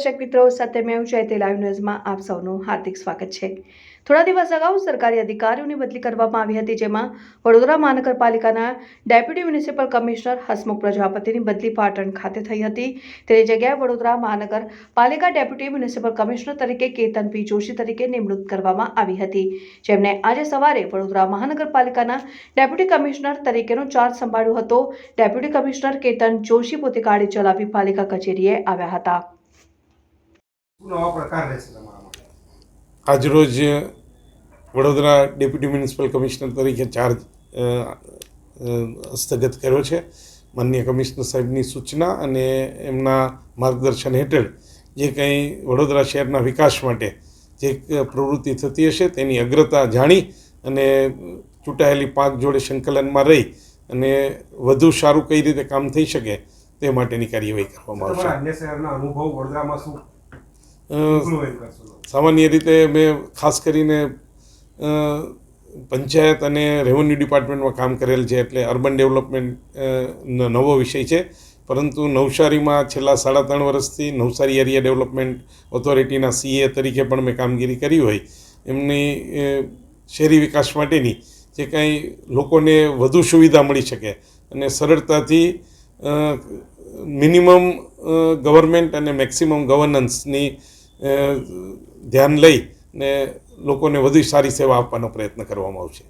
દર્શક મિત્રો, સાથે મેં જયતે લાઈવ ન્યૂઝમાં આપ સૌનું હાર્દિક સ્વાગત છે. થોડા દિવસ અગાઉ સરકારી અધિકારીઓની બદલી કરવામાં આવી હતી, જેમાં વડોદરા મહાનગરપાલિકાના ડેપ્યુટી મ્યુનિસિપલ કમિશનર હસમુખ પ્રજાપતિની બદલી પાટણ ખાતે થઈ હતી. તેની જગ્યાએ વડોદરા મહાનગરપાલિકા ડેપ્યુટી મ્યુનિસિપલ કમિશનર તરીકે કેતન પી. જોશી તરીકે નિમણૂક કરવામાં આવી હતી. જેમને આજે સવારે વડોદરા મહાનગરપાલિકાના ડેપ્યુટી કમિશનર તરીકેનો ચાર્જ સંભાળ્યો હતો. ડેપ્યુટી કમિશનર કેતન જોશી પોતે ગાડી ચલાવી પાલિકા કચેરીએ આવ્યા હતા. શું નવા પ્રકાર રહેશે તમારા માટે? આજરોજ વડોદરા ડેપ્યુટી મ્યુનિસિપલ કમિશનર તરીકે ચાર્જ હસ્તગત કર્યો છે. માનનીય કમિશનર સાહેબની સૂચના અને એમના માર્ગદર્શન હેઠળ જે કંઈ વડોદરા શહેરના વિકાસ માટે જે પ્રવૃત્તિ થતી હશે તેની અગ્રતા જાણી અને ચૂંટાયેલી પાંચ જોડે સંકલનમાં રહી અને વધુ સારું કઈ રીતે કામ થઈ શકે તે માટેની કાર્યવાહી કરવામાં આવશે. અન્ય શહેરના અનુભવ વડોદરામાં શું? સામાન્ય રીતે મેં ખાસ કરીને પંચાયત અને રેવન્યુ ડિપાર્ટમેન્ટમાં કામ કરેલ છે એટલે અર્બન ડેવલપમેન્ટ નવો વિષય છે. પરંતુ નવસારીમાં છેલ્લા સાડા ત્રણ વર્ષથી નવસારી એરિયા ડેવલપમેન્ટ ઓથોરિટીના સીએ તરીકે પણ મેં કામગીરી કરી હોય. એમની શહેરી વિકાસ માટેની જે કાંઈ લોકોને વધુ સુવિધા મળી શકે અને સરળતાથી મિનિમમ ગવર્મેન્ટ અને મેક્સિમમ ગવર્નન્સની ધ્યાન લઈ ને લોકોને વધુ સારી સેવા આપવાનો પ્રયત્ન કરવામાં આવશે.